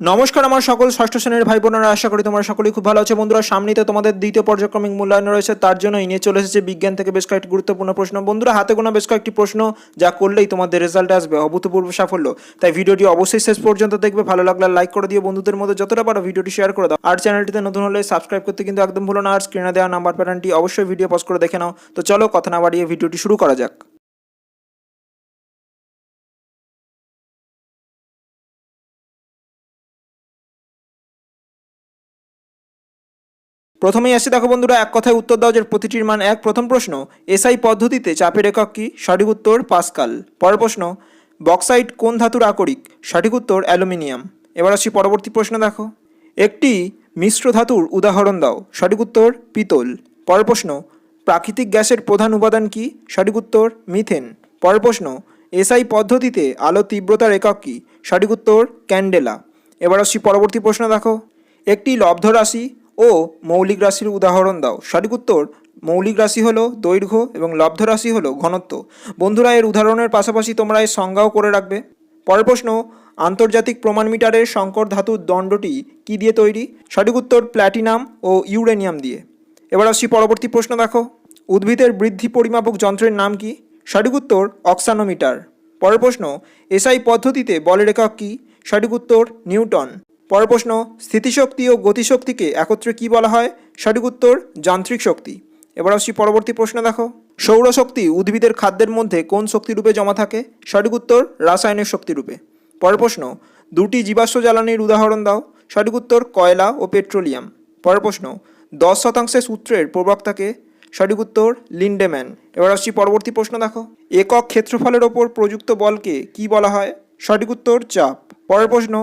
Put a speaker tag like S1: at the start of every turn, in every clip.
S1: নমস্কার আমার সকল ষষ্ঠ শ্রেণির ভাই বোনেরা আশা করি তোমরা সকলেই খুব ভালো আছে। বন্ধুরা, সামনেই তো তোমাদের দ্বিতীয় পর্যায়ক্রমিক মূল্যায়ন রয়েছে, তার জন্য নিয়ে চলে এসেছে বিজ্ঞান থেকে বেশ কয়েকটি গুরুত্বপূর্ণ প্রশ্ন। বন্ধুরা, হাতে গোনা বেশ কয়েকটি প্রশ্ন, যা করলেই তোমাদের রেজাল্ট আসবে, অভূতপূর্ব সাফল্য। তাই ভিডিওটি অবশ্যই শেষ পর্যন্ত দেখবে, ভালো লাগলে লাইক করে দিও। বন্ধুদের মধ্যে যতটা পারো ভিডিওটি শেয়ার করে দাও। আর চ্যানেলটিতে নতুন হলে সাবস্ক্রাইব করতে কিন্তু একদম ভুলো না, আর স্ক্রিনে দেওয়া নাম্বার প্যাটার্নটি অবশ্যই ভিডিও পজ করে দেখে নাও। তো চলো, কথা না বাড়িয়ে ভিডিওটি শুরু করা যাক। প্রথমেই আসি দেখো বন্ধুরা, এক কথায় উত্তর দাও যে প্রতিটির মান এক। প্রথম প্রশ্ন, এসআই পদ্ধতিতে চাপের একক কি? সঠিক উত্তর, পাস্কাল। পরের প্রশ্ন, বক্সাইট কোন ধাতুর আকরিক? সঠিক উত্তর, অ্যালুমিনিয়াম। এবার আসি পরবর্তী প্রশ্ন দেখো। একটি মিশ্র ধাতুর উদাহরণ দাও। সঠিক উত্তর, পিতল। পরের প্রশ্ন, প্রাকৃতিক গ্যাসের প্রধান উপাদান কি? সঠিক উত্তর, মিথেন। পরের প্রশ্ন, এসআই পদ্ধতিতে আলো তীব্রতার একক কি? সঠিক উত্তর, ক্যান্ডেলা। এবার আসছি পরবর্তী প্রশ্ন দেখো। একটি লব্ধ রাশি ও মৌলিক রাশির উদাহরণ দাও। সঠিক উত্তর, মৌলিক রাশি হলো দৈর্ঘ্য এবং লব্ধ রাশি হলো ঘনত্ব। বন্ধুরা, এর উদাহরণের পাশাপাশি তোমরা এর সংজ্ঞাও করে রাখবে। পরের প্রশ্ন, আন্তর্জাতিক প্রমাণ মিটারের সংকর ধাতুর দণ্ডটি কি দিয়ে তৈরি? সঠিক উত্তর, প্ল্যাটিনাম ও ইউরেনিয়াম দিয়ে। এবার আসছি পরবর্তী প্রশ্ন, দেখো। উদ্ভিদের বৃদ্ধি পরিমাপক যন্ত্রের নাম কি? সঠিক উত্তর, অক্সানোমিটার। পরের প্রশ্ন, এসআই পদ্ধতিতে বলের একক কি? সঠিক উত্তর, নিউটন। পরের প্রশ্ন, স্থিতিশক্তি ও গতিশক্তিকে একত্রে কি বলা হয়? সঠিক উত্তর, যান্ত্রিক শক্তি। এবার আসছি পরবর্তী প্রশ্ন দেখো। সৌরশক্তি উদ্ভিদের খাদ্যের মধ্যে কোন শক্তিরূপে জমা থাকে? সঠিক উত্তর, রাসায়নিক শক্তিরূপে পরের প্রশ্ন, দুটি জীবাশ্ম জ্বালানির উদাহরণ দাও। সঠিক উত্তর, কয়লা ও পেট্রোলিয়াম। পরের প্রশ্ন, দশ শতাংশের সূত্রের প্রবক্তাকে সঠিক উত্তর, লিন্ডেম্যান। এবার আসছি পরবর্তী প্রশ্ন দেখো। একক ক্ষেত্রফলের ওপর প্রযুক্ত বলকে কি বলা হয়? সঠিক উত্তর, চাপ। পরের প্রশ্ন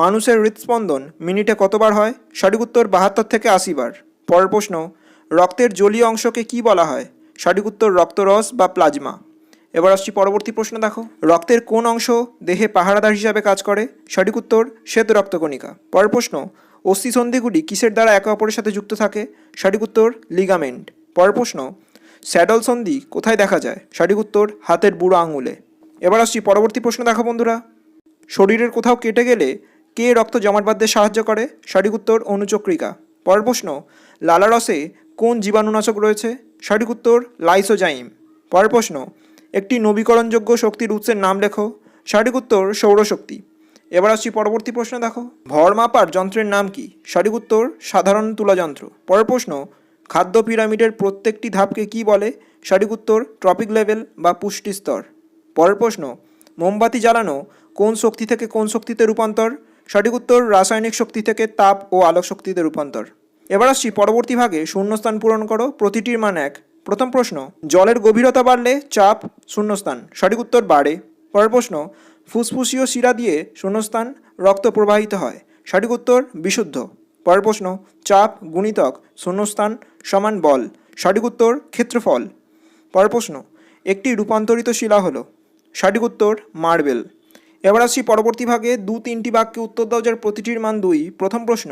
S1: মানুষের হৃদস্পন্দন মিনিটে কতবার হয়? সঠিক উত্তর বাহাত্তর থেকে আশি বার। পরের প্রশ্ন, রক্তের জলীয় অংশকে কি বলা হয়? সঠিক উত্তর রক্তরস বা প্লাজমা। এবার আসছি পরবর্তী প্রশ্ন দেখো। রক্তের কোন অংশ দেহে পাহারাদার হিসাবে কাজ করে? সঠিক উত্তর, শ্বেত রক্তকণিকা। পরের প্রশ্ন অস্থিসন্ধিগুলি কিসের দ্বারা একে অপরের সাথে যুক্ত থাকে? সঠিক উত্তর লিগামেন্ট পরের প্রশ্ন, স্যাডল সন্ধি কোথায় দেখা যায়? সঠিক উত্তর, হাতের বুড়ো আঙুলে। এবার আসছি পরবর্তী প্রশ্ন দেখো বন্ধুরা। শরীরের কোথাও কেটে গেলে কে রক্ত জমাট বাঁধতে সাহায্য করে? সঠিক উত্তর, অনুচক্রিকা। পরের প্রশ্ন লালারসে কোন জীবাণুনাশক রয়েছে? সঠিক উত্তর, লাইসোজাইম। পরের প্রশ্ন, একটি নবীকরণযোগ্য শক্তির উৎসের নাম লেখো। সঠিক উত্তর, সৌরশক্তি। এবার আসছি পরবর্তী প্রশ্ন, দেখো। ভর মাপার যন্ত্রের নাম কি? সঠিক উত্তর, সাধারণ তুলাযন্ত্র পরের প্রশ্ন, খাদ্য পিরামিডের প্রত্যেকটি ধাপকে কি বলে? সঠিক উত্তর, ট্রপিক লেভেল বা পুষ্টি স্তর পরের প্রশ্ন, মোমবাতি জ্বালানো কোন শক্তি থেকে কোন শক্তিতে রূপান্তর? সঠিক উত্তর রাসায়নিক শক্তি থেকে তাপ ও আলোক শক্তিতে রূপান্তর। এবার আসছি পরবর্তী ভাগে শূন্যস্থান পূরণ করো। প্রতিটির মান এক। প্রথম প্রশ্ন, জলের গভীরতা বাড়লে চাপ শূন্যস্থান। সঠিক উত্তর বাড়ে। পরের প্রশ্ন, ফুসফুসীয় শিরা দিয়ে শূন্যস্থান রক্ত প্রবাহিত হয়। সঠিক উত্তর বিশুদ্ধ। পরের প্রশ্ন, চাপ গুণিতক শূন্যস্থান সমান বল। সঠিক উত্তর ক্ষেত্রফল। পরের প্রশ্ন, একটি রূপান্তরিত শিলা হলো। সঠিক উত্তর মার্বেল। এবার আসছি পরবর্তী ভাগে। দু তিনটি বাক্যে উত্তর দাও, যার প্রতিটির মান দুই। প্রথম প্রশ্ন,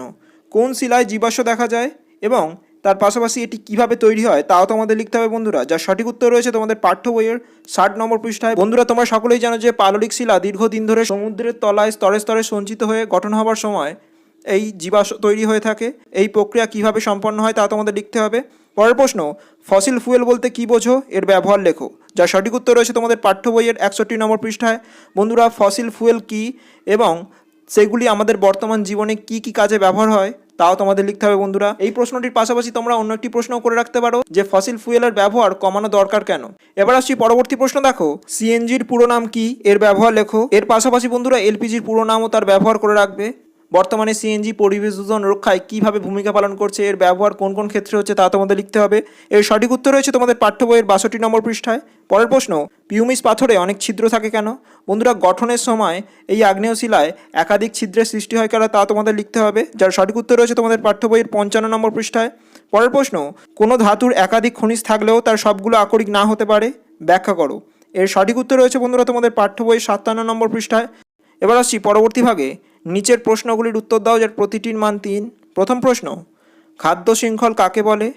S1: কোন শিলায় জীবাশ্ম দেখা যায়? এবং তার পাশাপাশি এটি কীভাবে তৈরি হয়, তাও তোমাদের লিখতে হবে বন্ধুরা। যার সঠিক উত্তর রয়েছে তোমাদের পাঠ্য বইয়ের ষাট নম্বর পৃষ্ঠায়। বন্ধুরা, তোমরা সকলেই জানো যে পাললিক শিলা দীর্ঘদিন ধরে সমুদ্রের তলায়, স্তরে স্তরে সঞ্চিত হয়ে গঠন হবার সময় এই জীবাশ্ম তৈরি হয়ে থাকে। এই প্রক্রিয়া কীভাবে সম্পন্ন হয় তা তোমাদের লিখতে হবে। পরের প্রশ্ন, ফসিল ফুয়েল বলতে কি বোঝো? এর ব্যবহার লেখো, যার সঠিক উত্তর রয়েছে তোমাদের পাঠ্য বইয়ের একষট্টি নম্বর পৃষ্ঠায়। বন্ধুরা, ফসিল ফুয়েল কি এবং সেগুলি আমাদের বর্তমান জীবনে কি কি কাজে ব্যবহার হয়, তাও তোমাদের লিখতে হবে বন্ধুরা। এই প্রশ্নটির পাশাপাশি তোমরা অন্য একটি প্রশ্নও করে রাখতে পারো, যে ফসিল ফুয়েলের ব্যবহার কমানো দরকার কেন? এবার আসছি পরবর্তী প্রশ্ন, দেখো, সিএনজির পুরো নাম কি? এর ব্যবহার লেখো। এর পাশাপাশি বন্ধুরা, এলপিজির পুরো নামও তার ব্যবহার করে রাখবে। বর্তমানে সিএনজি পরিবেশ দূষণ রক্ষায় কীভাবে ভূমিকা পালন করছে, এর ব্যবহার কোন কোন ক্ষেত্রে হচ্ছে তা তোমাদের লিখতে হবে। এর সঠিক উত্তর রয়েছে তোমাদের পাঠ্য বইয়ের বাষট্টি নম্বর পৃষ্ঠায়। পরের প্রশ্ন, পিউমিস পাথরে অনেক ছিদ্র থাকে কেন? বন্ধুরা, গঠনের সময় এই আগ্নেয় শিলায় একাধিক ছিদ্রের সৃষ্টি হয় কেন তা তোমাদের লিখতে হবে, যার সঠিক উত্তর রয়েছে তোমাদের পাঠ্য বইয়ের পঞ্চান্ন নম্বর পৃষ্ঠায়। পরের প্রশ্ন, কোনো ধাতুর একাধিক খনিজ থাকলেও তার সবগুলো আকরিক না হতে পারে? ব্যাখ্যা করো। এর সঠিক উত্তর রয়েছে বন্ধুরা তোমাদের পাঠ্য বইয়ের সাতান্ন নম্বর পৃষ্ঠায়। এবার আসছি পরবর্তী ভাগে। নিচের প্রশ্নগুলির উত্তর দাও, যার প্রতিটির মান তিন। প্রথম প্রশ্ন, খাদ্য শৃঙ্খল কাকে বলে?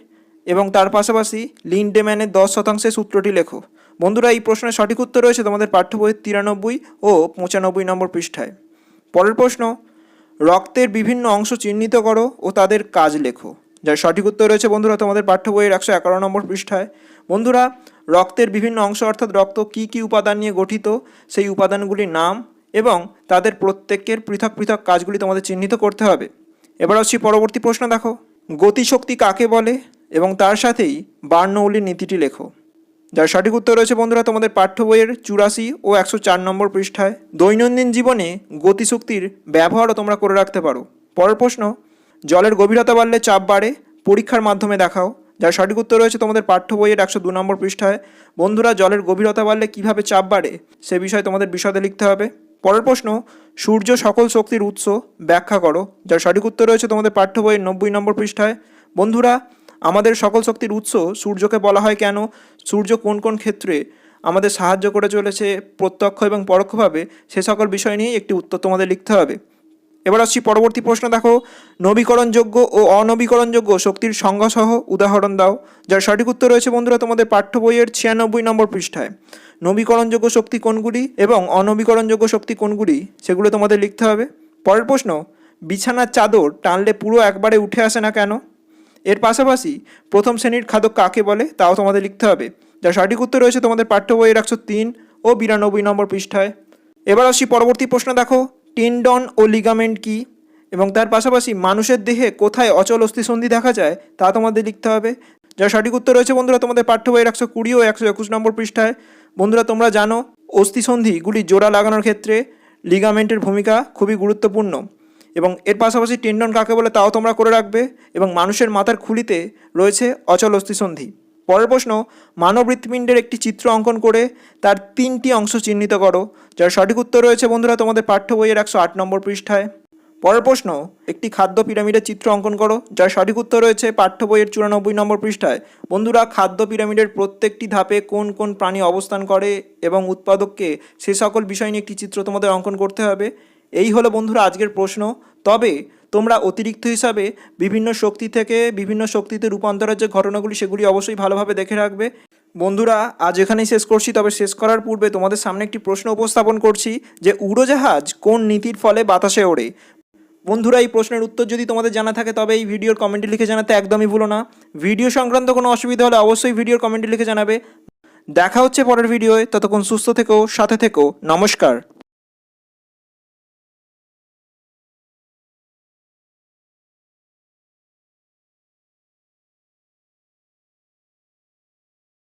S1: এবং তার পাশাপাশি লিন্ডেম্যানের দশ শতাংশের সূত্রটি লেখো। বন্ধুরা, এই প্রশ্নের সঠিক উত্তর রয়েছে তোমাদের পাঠ্য বইয়ের তিরানব্বই ও পঁচানব্বই নম্বর পৃষ্ঠায়। পরের প্রশ্ন, রক্তের বিভিন্ন অংশ চিহ্নিত করো ও তাদের কাজ লেখো। যার সঠিক উত্তর রয়েছে বন্ধুরা তোমাদের পাঠ্য বইয়ের একশো এগারো নম্বর পৃষ্ঠায়। বন্ধুরা, রক্তের বিভিন্ন অংশ অর্থাৎ রক্ত কী কী উপাদান নিয়ে গঠিত? সেই উপাদানগুলির নাম এবং তাদের প্রত্যেকের পৃথক পৃথক কাজগুলি তোমাদের চিহ্নিত করতে হবে। এবার আসছি পরবর্তী প্রশ্ন, দেখো। গতিশক্তি কাকে বলে? এবং তার সাথেই বার্নৌলির নীতিটি লেখো। যার সঠিক উত্তর রয়েছে বন্ধুরা তোমাদের পাঠ্য বইয়ের চুরাশি ও একশো চার নম্বর পৃষ্ঠায়। দৈনন্দিন জীবনে গতিশক্তির ব্যবহারও তোমরা করে রাখতে পারো। পরের প্রশ্ন, জলের গভীরতা বাড়লে চাপ বাড়ে? পরীক্ষার মাধ্যমে দেখাও। যার সঠিক উত্তর রয়েছে তোমাদের পাঠ্য বইয়ের একশো দু নম্বর পৃষ্ঠায়। বন্ধুরা, জলের গভীরতা বাড়লে কীভাবে চাপ বাড়ে? সে বিষয়ে তোমাদের বিশদে লিখতে হবে। পরের প্রশ্ন, সূর্য সকল শক্তির উৎস, ব্যাখ্যা করো, যার সঠিক উত্তর রয়েছে তোমাদের পাঠ্য বইয়ের নব্বই নম্বর পৃষ্ঠায়। বন্ধুরা, আমাদের সকল শক্তির উৎস সূর্যকে বলা হয় কেন? সূর্য কোন কোন ক্ষেত্রে আমাদের সাহায্য করে চলেছে প্রত্যক্ষ এবং পরোক্ষভাবে, সে সকল বিষয় নিয়েই একটি উত্তর তোমাদের লিখতে হবে। এবার আসছি পরবর্তী প্রশ্ন, দেখো, নবীকরণযোগ্য ও অনবীকরণযোগ্য শক্তির সংজ্ঞাসহ উদাহরণ দাও, যার সঠিক উত্তর রয়েছে বন্ধুরা তোমাদের পাঠ্য বইয়ের ছিয়ানব্বই নম্বর পৃষ্ঠায়। নবীকরণযোগ্য শক্তি কোনগুলি এবং অনবীকরণযোগ্য শক্তি কোনগুলি, সেগুলো তোমাদের লিখতে হবে। পরের প্রশ্ন, বিছানার চাদর টানলে পুরো একবারে উঠে আসে না কেন? এর পাশাপাশি প্রথম শ্রেণির খাদক কাকে বলে, তাও তোমাদের লিখতে হবে। যার সঠিক উত্তর রয়েছে তোমাদের পাঠ্য বইয়ের একশো তিন ও বিরানব্বই নম্বর পৃষ্ঠায়। এবার আসি পরবর্তী প্রশ্ন, দেখো, টেন্ডন ও লিগামেন্ট কি? এবং তার পাশাপাশি মানুষের দেহে কোথায় অচল অস্থিসন্ধি দেখা যায়, তা তোমাদের লিখতে হবে। যার সঠিক উত্তর রয়েছে, বন্ধুরা, তোমাদের পাঠ্য বইয়ের একশো কুড়ি ও একশো একুশ নম্বর পৃষ্ঠায়। বন্ধুরা, তোমরা জানো, অস্থিসন্ধিগুলি জোড়া লাগানোর ক্ষেত্রে লিগামেন্টের ভূমিকা খুবই গুরুত্বপূর্ণ এবং এর পাশাপাশি টেন্ডন কাকে বলে তাও তোমরা করে রাখবে এবং মানুষের মাথার খুলিতে রয়েছে অচল অস্থিসন্ধি। পরের প্রশ্ন মানব হৃৎপিণ্ডের একটি চিত্র অঙ্কন করে তার তিনটি অংশ চিহ্নিত করো, যার সঠিক উত্তর রয়েছে, বন্ধুরা, তোমাদের পাঠ্য বইয়ের একশো আট নম্বর পৃষ্ঠায়। পরের প্রশ্ন, একটি খাদ্য পিরামিডের চিত্র অঙ্কন করো, যার সঠিক উত্তর রয়েছে পাঠ্য বইয়ের চুরানব্বই নম্বর পৃষ্ঠায়। বন্ধুরা, খাদ্য পিরামিডের প্রত্যেকটি ধাপে কোন কোন প্রাণী অবস্থান করে এবং উৎপাদককে সে সকল বিষয় নিয়ে একটি চিত্র তোমাদের অঙ্কন করতে হবে? এই হলো বন্ধুরা আজকের প্রশ্ন। তবে, তোমরা অতিরিক্ত হিসাবে বিভিন্ন শক্তি থেকে বিভিন্ন শক্তিতে রূপান্তরের যে ঘটনাগুলি, সেগুলি অবশ্যই ভালোভাবে দেখে রাখবে। বন্ধুরা, আজ এখানেই শেষ করছি, তবে শেষ করার পূর্বে তোমাদের সামনে একটি প্রশ্ন উপস্থাপন করছি, যে উড়োজাহাজ কোন নীতির ফলে বাতাসে ওড়ে? বন্ধুরা, এই প্রশ্নের উত্তর যদি তোমাদের জানা থাকে, তবে এই ভিডিওর কমেন্টে লিখে জানাতে একদমই ভুলো না। ভিডিও সংক্রান্ত কোনো অসুবিধা হলে অবশ্যই ভিডিওর কমেন্টে লিখে জানাবে। দেখা হচ্ছে পরের ভিডিওয় ততক্ষণ সুস্থ থেকো, সাথে থেকো। নমস্কার।